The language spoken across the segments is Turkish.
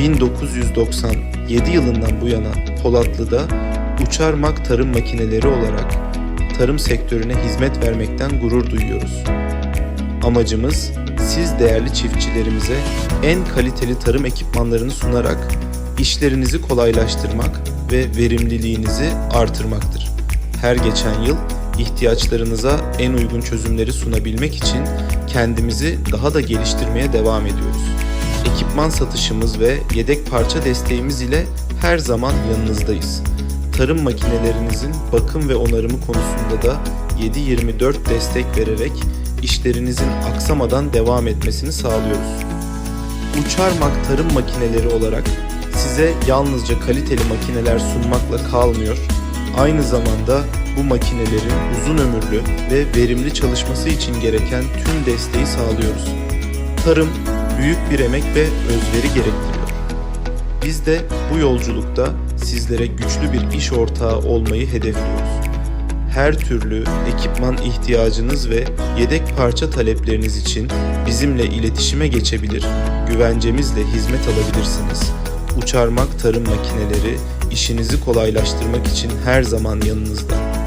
1997 yılından bu yana Polatlı'da Uçarmak Tarım Makineleri olarak tarım sektörüne hizmet vermekten gurur duyuyoruz. Amacımız siz değerli çiftçilerimize en kaliteli tarım ekipmanlarını sunarak işlerinizi kolaylaştırmak ve verimliliğinizi artırmaktır. Her geçen yıl ihtiyaçlarınıza en uygun çözümleri sunabilmek için kendimizi daha da geliştirmeye devam ediyoruz. Ekipman satışımız ve yedek parça desteğimiz ile her zaman yanınızdayız. Tarım makinelerinizin bakım ve onarımı konusunda da 7/24 destek vererek işlerinizin aksamadan devam etmesini sağlıyoruz. Uçarmak tarım makineleri olarak size yalnızca kaliteli makineler sunmakla kalmıyor, aynı zamanda bu makinelerin uzun ömürlü ve verimli çalışması için gereken tüm desteği sağlıyoruz. Tarım büyük bir emek ve özveri gerektiriyor. Biz de bu yolculukta sizlere güçlü bir iş ortağı olmayı hedefliyoruz. Her türlü ekipman ihtiyacınız ve yedek parça talepleriniz için bizimle iletişime geçebilir, güvencemizle hizmet alabilirsiniz. Uçarmak Tarım Makineleri işinizi kolaylaştırmak için her zaman yanınızda.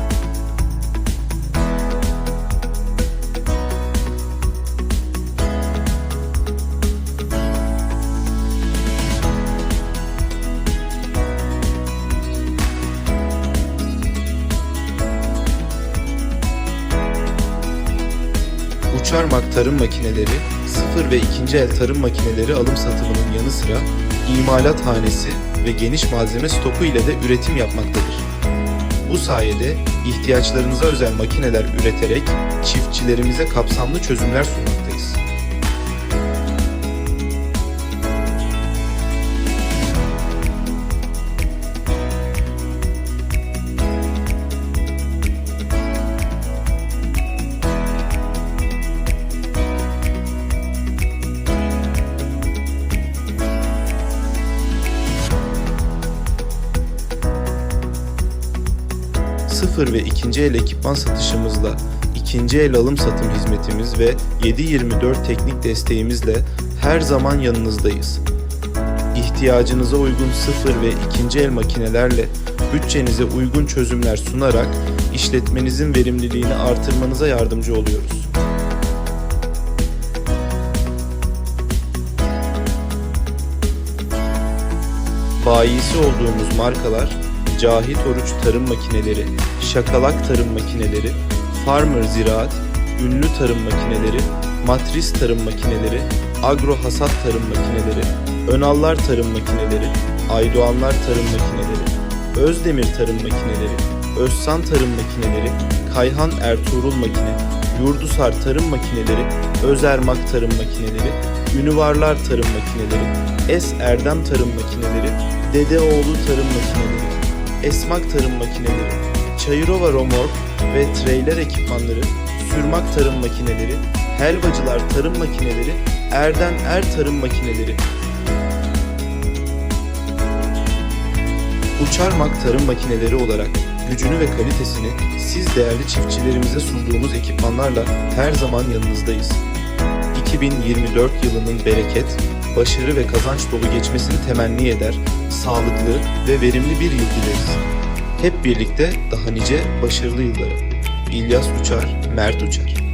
Uçarmak Tarım Makineleri, sıfır ve ikinci el tarım makineleri alım satımının yanı sıra imalathanesi ve geniş malzeme stoku ile de üretim yapmaktadır. Bu sayede ihtiyaçlarınıza özel makineler üreterek çiftçilerimize kapsamlı çözümler sunmaktayız. Sıfır ve ikinci el ekipman satışımızla, ikinci el alım satım hizmetimiz ve 7/24 teknik desteğimizle her zaman yanınızdayız. İhtiyacınıza uygun sıfır ve ikinci el makinelerle bütçenize uygun çözümler sunarak işletmenizin verimliliğini artırmanıza yardımcı oluyoruz. Bayisi olduğumuz markalar Cahit Oruç Tarım Makineleri, Şakalak Tarım Makineleri, Farmer Ziraat, Ünlü Tarım Makineleri, Matris Tarım Makineleri, Agro Hasat Tarım Makineleri, Önallar Tarım Makineleri, Aydoğanlar Tarım Makineleri, Özdemir Tarım Makineleri, Özsan Tarım Makineleri, Kayhan Ertuğrul Makine, Yurdusar Tarım Makineleri, Özermak Tarım Makineleri, Ünüvarlar Tarım Makineleri, Es Erdem Tarım Makineleri, Dedeoğlu Tarım Makineleri, Esmak Tarım Makineleri, Çayırova Romork ve treyler ekipmanları, Sürmak Tarım Makineleri, Helvacılar Tarım Makineleri, Erden Er Tarım Makineleri, Uçarmak Tarım Makineleri olarak gücünü ve kalitesini siz değerli çiftçilerimize sunduğumuz ekipmanlarla her zaman yanınızdayız. 2024 yılının bereket, başarı ve kazanç dolu geçmesini temenni eder, sağlıklı ve verimli bir yıl dileriz. Hep birlikte daha nice başarılı yıllara. İlyas Uçar, Mert Uçar.